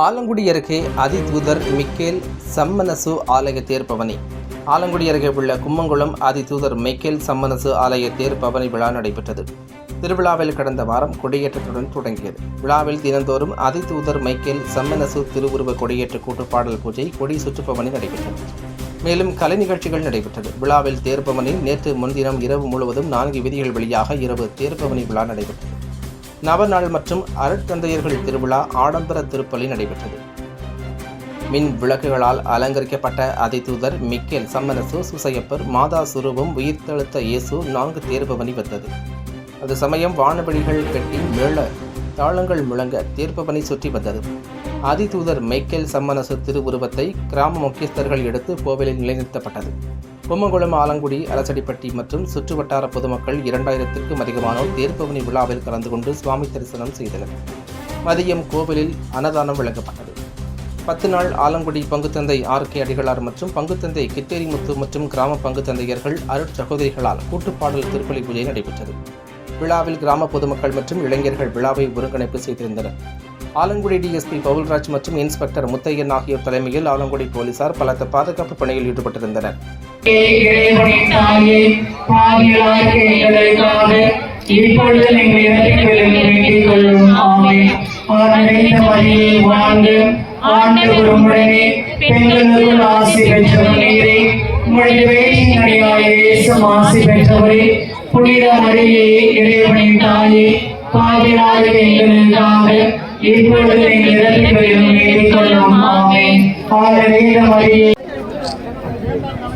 ஆலங்குடி அருகே அதிதூதர் மிக்கேல் சம்மனசு ஆலய தேர்ப்பவனி ஆலங்குடி அருகே உள்ள கும்மங்குளம் அதிதூதர் மிக்கேல் சம்மனசு ஆலய தேர்பவனி விழா நடைபெற்றது. திருவிழாவில் கடந்த வாரம் கொடியேற்றத்துடன் தொடங்கியது. விழாவில் தினந்தோறும் அதிதூதர் மைக்கேல் சம்மனசு திருவுருவ கொடியேற்ற கூட்டுப்பாடல் பூஜை கொடி சுற்றுப்பவனி நடைபெற்றது. மேலும் கலை நிகழ்ச்சிகள் நடைபெற்றது. விழாவில் தேர்பவனில் நேற்று முன்தினம் இரவு முழுவதும் நான்கு விதிகள் வழியாக இரவு தேர்பவனி விழா நடைபெற்றது. நவநாள் மற்றும் அருட்தந்தையர்கள் திருவிழா ஆடம்பர திருப்பலி நடைபெற்றது. மின் விளக்குகளால் அலங்கரிக்கப்பட்ட அதிதூதர் மிக்கேல் சம்மனசு சுசையப்பர் மாதா சுரூபம் உயிர்த்தெழுத்த இயேசு நான்கு தேர்பவனி வந்தது. அது சமயம் வானவெளிகள் கட்டி மேள தாளங்கள் முழங்க தேர்பவனி சுற்றி வந்தது. அதிதூதர் மைக்கேல் சம்மனசு திருவுருவத்தை கிராம முக்கியஸ்தர்கள் எடுத்து கோவிலில் நிலைநிறுத்தப்பட்டது. கும்மங்குளம் ஆலங்குடி அரசடிப்பட்டி மற்றும் சுற்றுவட்டார பொதுமக்கள் இரண்டாயிரத்திற்கும் அதிகமானோர் தேர்பவனி விழாவில் கலந்து கொண்டு சுவாமி தரிசனம் செய்தனர். மதியம் கோவிலில் அன்னதானம் வழங்கப்பட்டது. பத்து நாள் ஆலங்குடி பங்குத்தந்தை ஆர் கே அடிகளார் மற்றும் பங்குத்தந்தை கித்தேரிமுத்து மற்றும் கிராம பங்குத்தந்தையர்கள் அருட்சகோதரிகளால் கூட்டுப்பாடல் திருப்பலி பூஜை நடைபெற்றது. விழாவில் கிராம பொதுமக்கள் மற்றும் இளைஞர்கள் விழாவை ஒருங்கிணைப்பு செய்திருந்தனர். ஆலங்குடி டிஎஸ்பி பவுல்ராஜ் மற்றும் இன்ஸ்பெக்டர் முத்தையன் ஆகியோர் தலைமையில் ஆலங்குடி போலீசார் பலத்த பாதுகாப்பு பணியில் ஈடுபட்டிருந்தனர். இறைவனின் தாயே பாவிகளாகிய எங்களுக்காக இப்பொழுது நீங்கள் இறக்கிவிடும் வேண்டிக் கொள்ளும். ஆமே நிறைந்த மரியை வாழ்ந்து ஆண்டவர் உடனே பெண்களுக்குள் ஆசி பெற்றவர். நீரே உங்களுடைய வேலையின் இயேசும் ஆசி பெற்றவரே புனித மரியே இறைவனின் தாயே பாவிகளாகிய எங்களுக்காக இப்பொழுது நீங்கள் இறக்கிவிடும் வேண்டிக் கொள்ளும். ஆமே நிறைந்த மரியே